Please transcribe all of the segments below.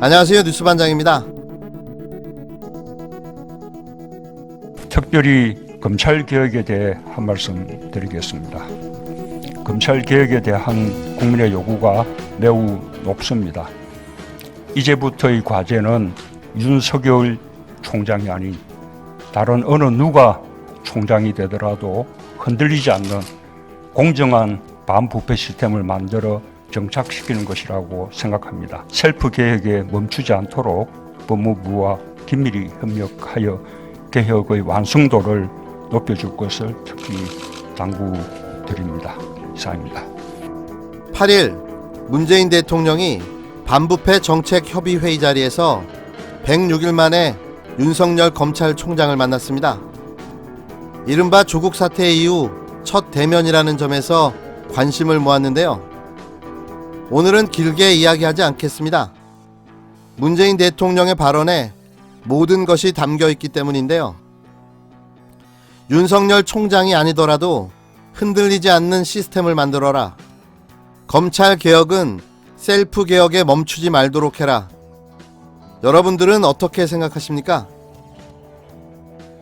안녕하세요 뉴스반장입니다. 특별히 검찰 개혁에 대해 한 말씀 드리겠습니다. 검찰 개혁에 대한 국민의 요구가 매우 높습니다. 이제부터의 과제는 윤석열 총장이 아닌 다른 어느 누가 총장이 되더라도 흔들리지 않는 공정한 반부패 시스템을 만들어 정착시키는 것이라고 생각합니다. 셀프 개혁에 멈추지 않도록 법무부와 긴밀히 협력하여 개혁의 완성도를 높여줄 것을 특히 당부드립니다. 이상입니다. 8일 문재인 대통령이 반부패 정책 협의 회의 자리에서 106일 만에 윤석열 검찰총장을 만났습니다. 이른바 조국 사태 이후 첫 대면이라는 점에서 관심을 모았는데요. 오늘은 길게 이야기하지 않겠습니다. 문재인 대통령의 발언에 모든 것이 담겨 있기 때문인데요. 윤석열 총장이 아니더라도 흔들리지 않는 시스템을 만들어라. 검찰 개혁은 셀프 개혁에 멈추지 말도록 해라. 여러분들은 어떻게 생각하십니까?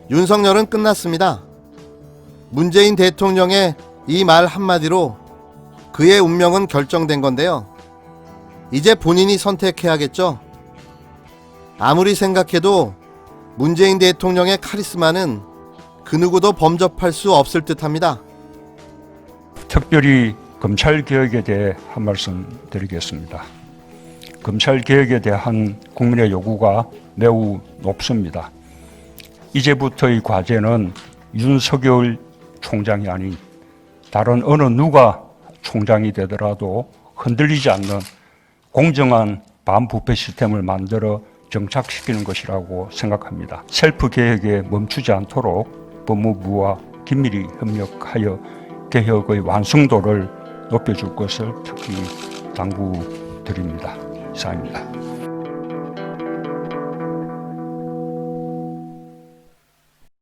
윤석열은 끝났습니다. 문재인 대통령의 이 말 한마디로 그의 운명은 결정된 건데요. 이제 본인이 선택해야겠죠. 아무리 생각해도 문재인 대통령의 카리스마는 그 누구도 범접할 수 없을 듯합니다. 특별히 검찰 개혁에 대해 한 말씀 드리겠습니다. 검찰 개혁에 대한 국민의 요구가 매우 높습니다. 이제부터의 과제는 윤석열 총장이 아닌 다른 어느 누가 총장이 되더라도 흔들리지 않는 공정한 반부패 시스템을 만들어 정착시키는 것이라고 생각합니다. 셀프 개혁에 멈추지 않도록 법무부와 긴밀히 협력하여 개혁의 완성도를 높여줄 것을 특히 당부드립니다. 이상입니다.